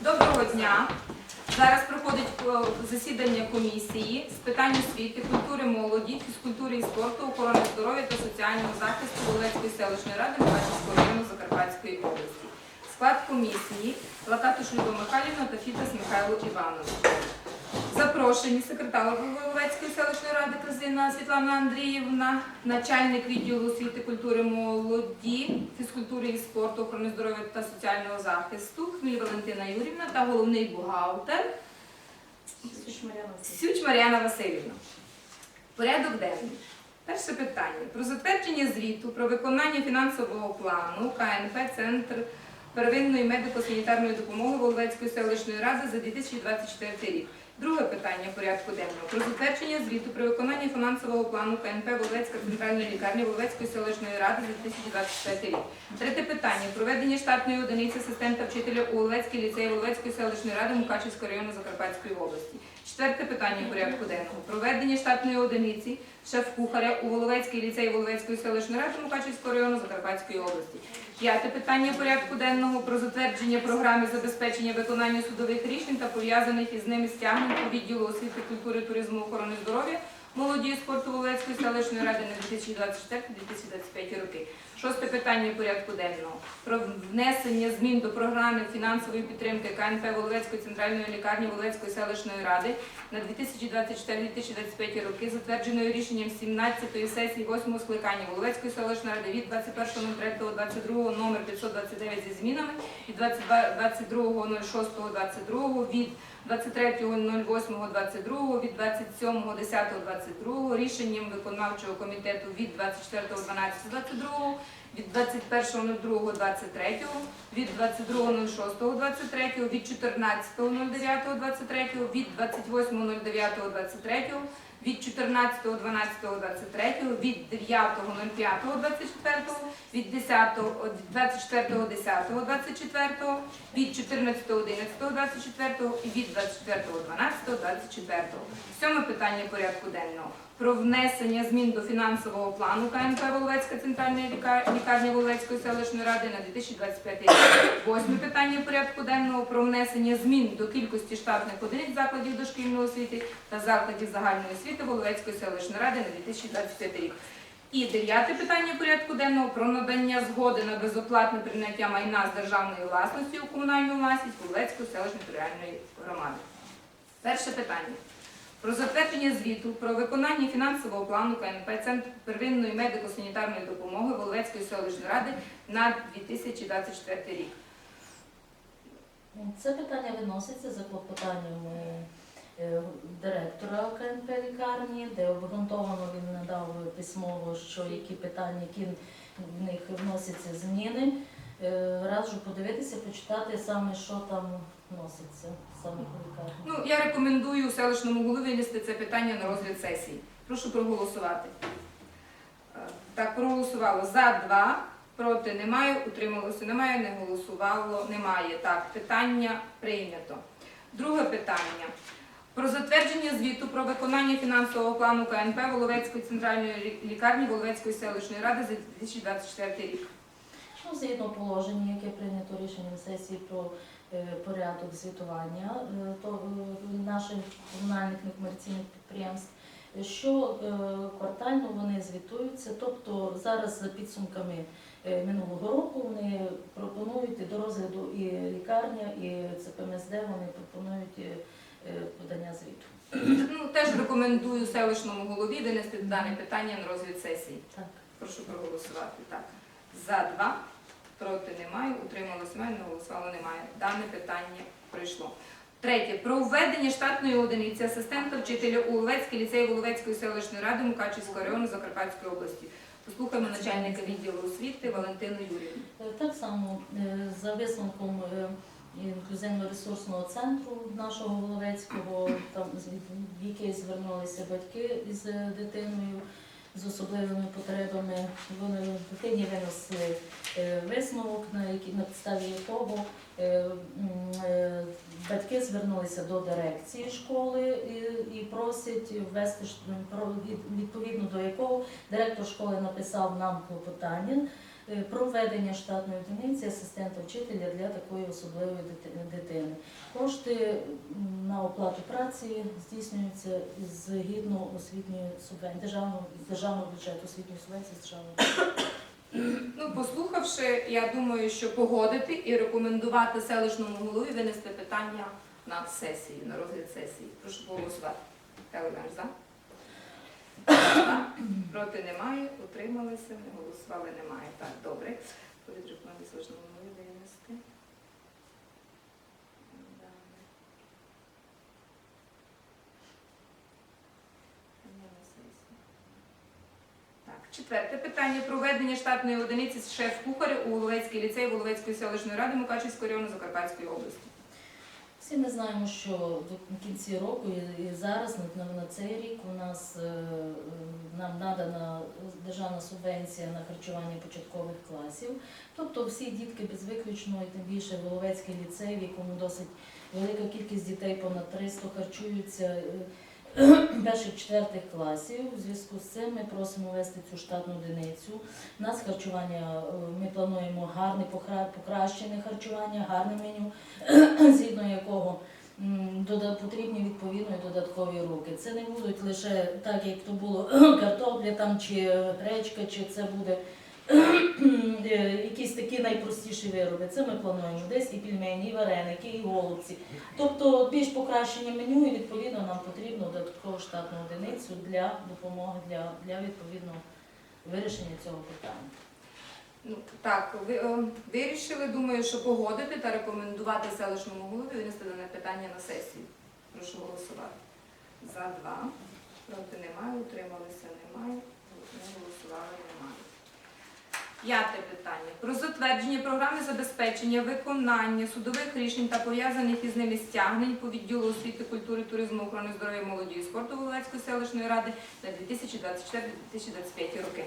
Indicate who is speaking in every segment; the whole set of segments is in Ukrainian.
Speaker 1: Доброго дня. Зараз проходить е, засідання комісії з питань освіти, культури молоді, фізкультури і спорту, охорони здоров'я та соціального захисту Волецької селищної ради Мукачівського району Закарпатської області. Склад комісії Лакатуш Людо Михайлівна та Фітас Михайло Іванович. Запрошені секретар Воловецької селищної ради Казина Світлана Андріївна, начальник відділу освіти, культури, молоді, фізкультури і спорту, охорони здоров'я та соціального захисту Хміль Валентина Юрівна та головний бухгалтер Сюч Мар'яна Васильівна. Порядок денний. Перше питання про затвердження звіту про виконання фінансового плану КНП Центр первинної медико-санітарної допомоги Воловецької селищної ради за 2024 рік. Друге питання порядку денного про затвердження звіту про виконання фінансового плану КНП Воловецька центральної лікарні Воловецької селищної ради за 2024 рік. Третє питання проведення штатної одиниці асистента вчителя у Воловецькій ліцеї Воловецької селищної ради Мукачівського району Закарпатської області. Четверте питання порядку денного проведення штатної одиниці шеф-кухаря у Воловецький ліцей Воловецької селищної ради Мукачівського району Закарпатської області. П'яте питання порядку денного про затвердження програми забезпечення виконання судових рішень та пов'язаних із ними стягнень у відділу освіти, культури, туризму, охорони здоров'я, молоді і спорту Воловецької селищної ради на 2024-2025 роки. Шосте питання порядку денного про внесення змін до програми фінансової підтримки КНП Воловецької центральної лікарні Воловецької селищної ради на 2024-2025 роки, затвердженою рішенням 17-ї сесії 8-го скликання Воловецької селищної ради від 21.03.22 номер 529 зі змінами від 22.06.22 від 23.08.22 від 27.10.22 рішенням виконавчого комітету від 24.12.22 від 21.02.23 від 22.06.23 від 14.09.23 від 28.09.23 від 14.12.23 від 9.05.24 від 10 24.10.24 від 14.11.24 і від 24.12.24. Сьоме питання порядку денного про внесення змін до фінансового плану КНП Воловецька центральної ліка- лікарні Воловецької селищної ради на 2025 рік. Восьме питання порядку денного про внесення змін до кількості штатних одиниць закладів дошкільної освіти та закладів загальної освіти Воловецької селищної ради на 2025 рік. І дев'яте питання порядку денного про надання згоди на безоплатне прийняття майна з державної власності у комунальну власність Воловецької селищної територіальної громади. Перше питання. Про затвердження звіту про виконання фінансового плану КНП Центр первинної медико-санітарної допомоги Воловецької селищної ради на 2024 рік.
Speaker 2: Це питання виноситься за клопотанням е, директора КНП лікарні, де обґрунтовано він надав письмово, що які питання, які в них вносяться зміни. Е, Раджу подивитися, почитати саме, що там вноситься саме.
Speaker 1: Ну, я рекомендую селищному голові винести це питання на розгляд сесії. Прошу проголосувати. Е, Так, проголосувало за два, проти немає, утрималося немає, не голосувало немає. Так, питання прийнято. Друге питання. Про затвердження звіту про виконання фінансового плану КНП Воловецької центральної лікарні Воловецької селищної ради за 2024 рік.
Speaker 2: Ну, згідно положення, яке прийнято рішенням сесії про е, порядок звітування е, то, е, наших комунальних некомерційних підприємств, що е, квартально вони звітуються. Тобто зараз за підсумками е, минулого року вони пропонують і до розгляду і лікарня, і ЦПМСД вони пропонують е, подання звіту.
Speaker 1: Ну, теж рекомендую селищному голові винести дане питання на розгляд сесії.
Speaker 2: Так.
Speaker 1: Прошу проголосувати. Так. За два, проти немає, утрималося немає, не голосувало немає. Дане питання пройшло. Третє. Про введення штатної одиниці асистента вчителя у Воловецькій ліцеї Воловецької селищної ради Мукачівського району Закарпатської області. Послухаємо начальника відділу освіти Валентину Юрівну.
Speaker 2: Е, Так само е, за висновком е, інклюзивно-ресурсного центру нашого Воловецького, там в який звернулися батьки з дитиною з особливими потребами. Вони дитині винесли е, висновок, на які на підставі якого е, е, батьки звернулися до дирекції школи і, просять ввести відповідно до якого директор школи написав нам клопотання е, про введення штатної одиниці асистента вчителя для такої особливої дитини. Кошти на оплату праці здійснюються згідно освітньої субвенції, державного, державного бюджету освітньої субвенції з державного.
Speaker 1: Ну, послухавши, я думаю, що погодити і рекомендувати селищному голові винести питання на сесію, на розгляд сесії. Прошу голосувати. Телевер за. Проти немає, утрималися, не голосували немає. Так, добре. Винести. Питання на сесію. Так, четверте питання. Проведення штатної одиниці з шеф-кухаря у Воловецький ліцей Воловецької селищної ради Мукачівського району Закарпатської області.
Speaker 2: Всі ми знаємо, що до кінці року і- зараз на, цей рік у нас е, е, нам надана державна субвенція на харчування початкових класів. Тобто всі дітки без виключно, і тим більше Воловецький ліцей, в якому досить велика кількість дітей, понад 300 харчуються е, перших четвертих класів. У зв'язку з цим ми просимо ввести цю штатну одиницю. У нас харчування, е, ми плануємо гарне покращене харчування, гарне меню згідно якого потрібні відповідно додаткові руки. Це не будуть лише так, як то було картопля там чи гречка, чи це буде якісь такі найпростіші вироби. Це ми плануємо десь і пельмені, і вареники, і голубці. Тобто більш покращення меню і відповідно нам потрібно додаткову штатну одиницю для допомоги для, для відповідного вирішення цього питання.
Speaker 1: Ну так, ви е, вирішили, думаю, що погодити та рекомендувати селищному голові винести дане питання на сесію. Прошу голосувати. За два. Проти немає, утрималися немає, не голосували немає. П'яте питання. Про затвердження програми забезпечення виконання судових рішень та пов'язаних із ними стягнень по відділу освіти, культури, туризму, охорони здоров'я, молоді і спорту Воловецької селищної ради на 2024-2025 роки.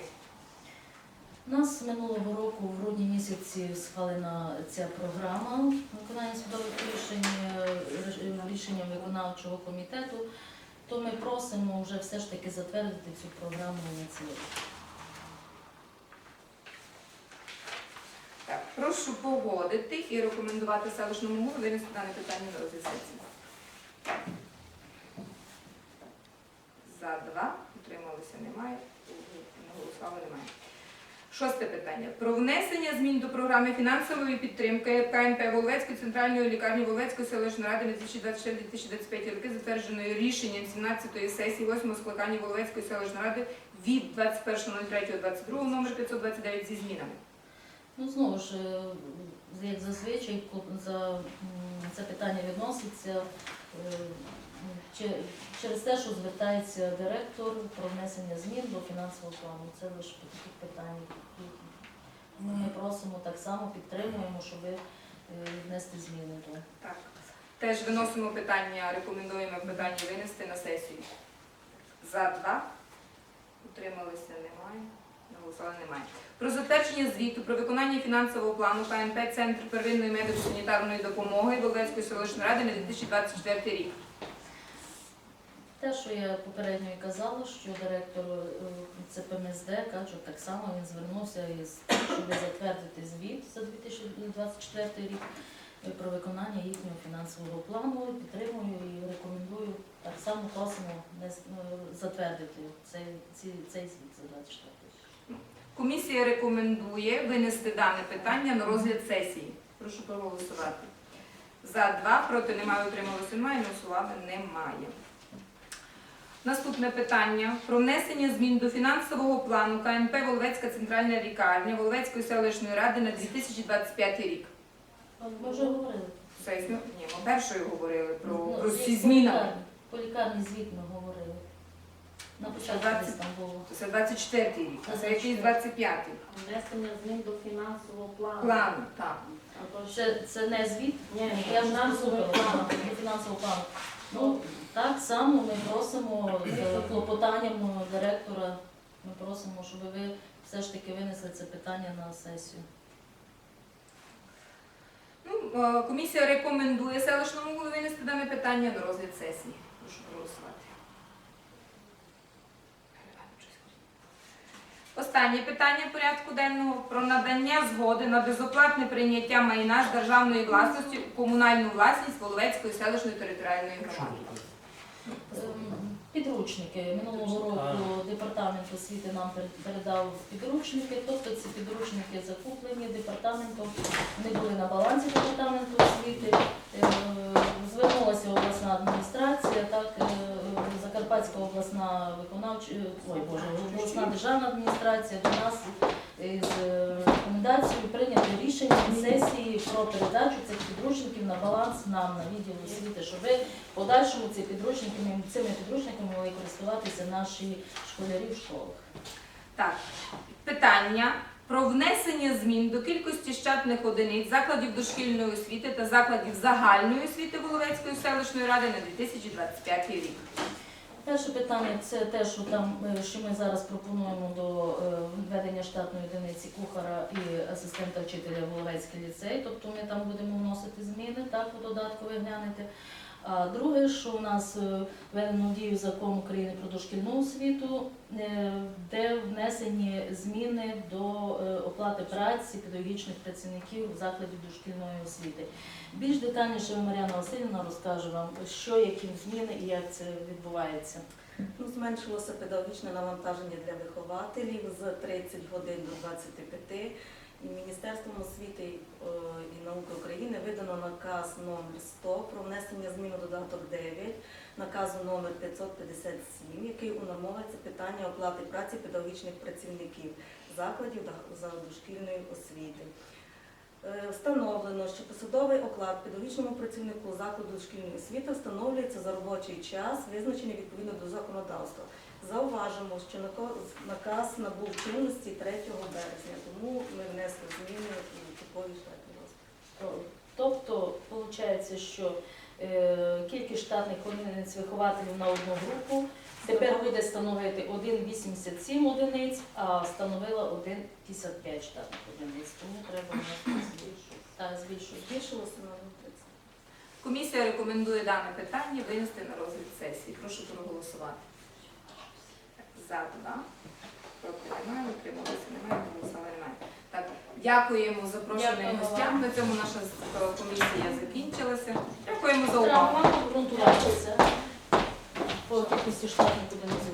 Speaker 2: У нас минулого року в грудні місяці схвалена ця програма виконання судових рішень е, рішенням виконавчого комітету. То ми просимо вже все ж таки затвердити цю програму на цілий рік.
Speaker 1: Так, прошу погодити і рекомендувати селищному голові винести дане питання на розгляд. За два. Утрималися немає. Не голосували немає. Шосте питання. Про внесення змін до програми фінансової підтримки КНП Воловецької центральної лікарні Воловецької селищної ради на 2024-2025 роки, затвердженої рішенням 17-ї сесії 8-го скликання Воловецької селищної ради від 21.03.22 номер 529 зі змінами.
Speaker 2: Ну знову ж, е, як зазвичай, за це питання відноситься е, через те, що звертається директор про внесення змін до фінансового плану. Це лише по таких питань. Ми ми просимо так само, підтримуємо, щоб е, внести зміни до.
Speaker 1: Так. Теж виносимо питання, рекомендуємо питання винести на сесію. За два. Утрималися немає. Немає. Про затвердження звіту про виконання фінансового плану КНП Центр первинної медико-санітарної допомоги Володської селищної ради на 2024 рік.
Speaker 2: Те, що я попередньо і казала, що директор е, ЦПМСД каже, так само він звернувся із щоб затвердити звіт за 2024 рік е, про виконання їхнього фінансового плану. Підтримую і рекомендую так само просимо е, затвердити цей, ці- цей звіт за 24 рік.
Speaker 1: Комісія рекомендує винести дане питання на розгляд сесії. Прошу проголосувати. За два, проти немає, утрималося немає, голосували немає. Наступне питання про внесення змін до фінансового плану КНП Воловецька центральна лікарня Воловецької селищної ради на 2025 рік.
Speaker 2: Ми вже говорили.
Speaker 1: Ні, ми першою говорили про,
Speaker 2: Ну,
Speaker 1: про
Speaker 2: звіт
Speaker 1: всі
Speaker 2: по
Speaker 1: зміни.
Speaker 2: лікарні. По лікарні звіт ми говорили. На початку десь там було.
Speaker 1: Це 24 рік, а це якийсь 25
Speaker 3: Внесення змін до фінансового плану.
Speaker 1: плану. Так.
Speaker 3: А то ще
Speaker 2: Це, це не звіт,
Speaker 3: ні,
Speaker 2: Я ж
Speaker 3: фінансовий
Speaker 2: послухала,
Speaker 3: план.
Speaker 2: ага, фінансовий план. Ну, так само ми просимо з клопотанням директора, ми просимо, щоб ви все ж таки винесли це питання на сесію.
Speaker 1: Ну, е, комісія рекомендує селищному голові винести дане питання на розгляд сесії. Прошу проголосувати. Останнє питання порядку денного про надання згоди на безоплатне прийняття майна з державної власності у комунальну власність Воловецької селищної територіальної громади.
Speaker 2: Підручники. Минулого року департамент освіти нам передав підручники, тобто ці підручники закуплені департаментом, вони були на балансі департаменту освіти. Е, Звернулася обласна адміністрація, так е, Закарпатська обласна виконавча, е, ой Боже, обласна державна адміністрація до нас з е, рекомендацією прийняти рішення сесії про передачу цих підручників на баланс нам на відділ освіти, щоб в подальшому ці підручники, цими підручниками могли користуватися наші школярі в школах.
Speaker 1: Так, питання про внесення змін до кількості штатних одиниць закладів дошкільної освіти та закладів загальної освіти Воловецької селищної ради на 2025 рік.
Speaker 2: Перше питання це те, що там е, що ми зараз пропонуємо до е, введення штатної одиниці кухара і асистента вчителя в Головецький ліцей. Тобто ми там будемо вносити зміни, так у додатку ви глянете. А друге, що у нас е, введено в дію закон України про дошкільну освіту, е, де внесені зміни до е, оплати праці педагогічних працівників закладів дошкільної освіти. Більш детальніше Мар'яна Васильівна розкаже вам, що які зміни і як це відбувається.
Speaker 4: Ну, зменшилося педагогічне навантаження для вихователів з 30 годин до 25. Міністерством освіти е, і науки України видано наказ номер 100 про внесення змін у додаток 9, наказу номер 557, який унормовується питання оплати праці педагогічних працівників закладів дошкільної освіти. Е, Встановлено, що посадовий оклад педагогічному працівнику закладу дошкільної освіти встановлюється за робочий час, визначений відповідно до законодавства. Зауважимо, що наказ набув чинності 3 березня, тому ми внесли зміни у типові штатні розписи.
Speaker 2: Тобто, виходить, що е, кількість штатних одиниць вихователів на одну групу тепер буде становити 1,87 одиниць, а становила 1,55 штатних одиниць. Тому треба збільшувати.
Speaker 4: Збільшилося на 30.
Speaker 1: Комісія рекомендує дане питання винести на розгляд сесії. Прошу проголосувати. За, да? Проти немає, утрималися немає, голосували немає. Так, дякуємо запрошеним
Speaker 2: Дякуємо
Speaker 1: гостям.
Speaker 2: вам.
Speaker 1: На цьому наша е, комісія закінчилася. Дякуємо за
Speaker 2: Треба
Speaker 1: увагу.
Speaker 2: вам обґрунтуватися по кількості штатних одиниць